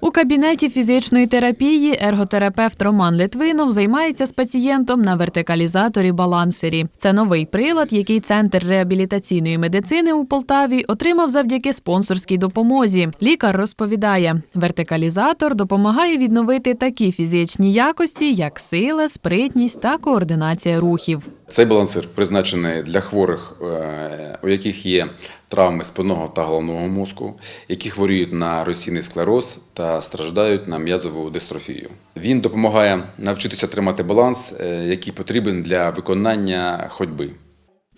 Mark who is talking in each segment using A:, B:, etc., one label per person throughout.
A: У кабінеті фізичної терапії ерготерапевт Роман Литвинов займається з пацієнтом на вертикалізаторі балансері. Це новий прилад, який центр реабілітаційної медицини у Полтаві отримав завдяки спонсорській допомозі. Лікар розповідає, вертикалізатор допомагає відновити такі фізичні якості, як сила, спритність та координація рухів.
B: Цей балансир призначений для хворих, е, у яких є травми спинного та головного мозку, які хворіють на російний склероз та страждають на м'язову дистрофію. Він допомагає навчитися тримати баланс, е, який потрібен для виконання ходьби.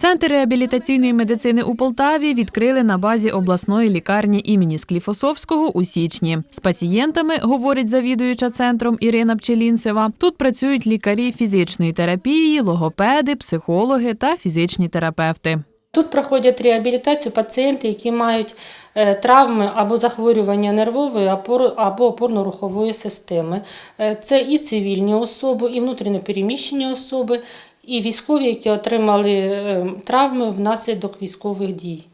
A: Центр реабілітаційної медицини у Полтаві відкрили на базі обласної лікарні імені Скліфосовського у січні. З пацієнтами, говорить завідуюча центром Ірина Пчелінцева, тут працюють лікарі фізичної терапії, логопеди, психологи та фізичні терапевти.
C: Тут проходять реабілітацію пацієнти, які мають е, травми або захворювання нервової або опорно-рухової системи. Е, Це і цивільні особи, і внутрішньопереміщені особи, і військові, які отримали е, травми внаслідок військових дій.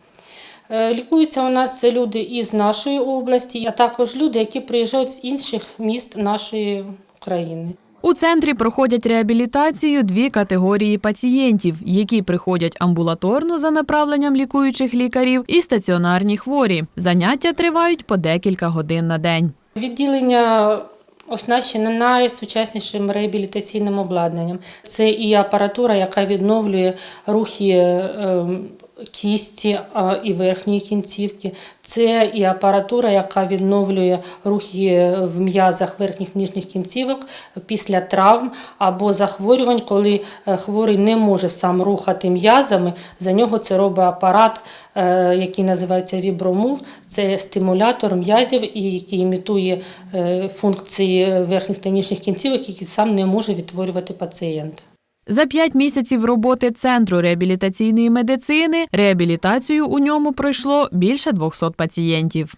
C: Е, Лікуються у нас люди із нашої області, а також люди, які приїжджають з інших міст нашої країни.
A: У центрі проходять реабілітацію дві категорії пацієнтів, які приходять амбулаторно за направленням лікуючих лікарів, і стаціонарні хворі. Заняття тривають по декілька годин на день.
C: Відділення оснащене найсучаснішим реабілітаційним обладнанням. Це і апаратура, яка відновлює рухи е, кісті і верхньої кінцівки. Це і апаратура, яка відновлює рухи в м'язах верхніх нижніх кінцівок після травм або захворювань, коли е, хворий не може сам рухати м'язами. За нього це робить апарат, е, який називається вібромув. Це стимулятор м'язів, який імітує е, функції верхніх та нижніх кінцівок, які сам не може відтворювати пацієнт.
A: За п'ять місяців роботи центру реабілітаційної медицини реабілітацію у ньому пройшло більше 200 пацієнтів.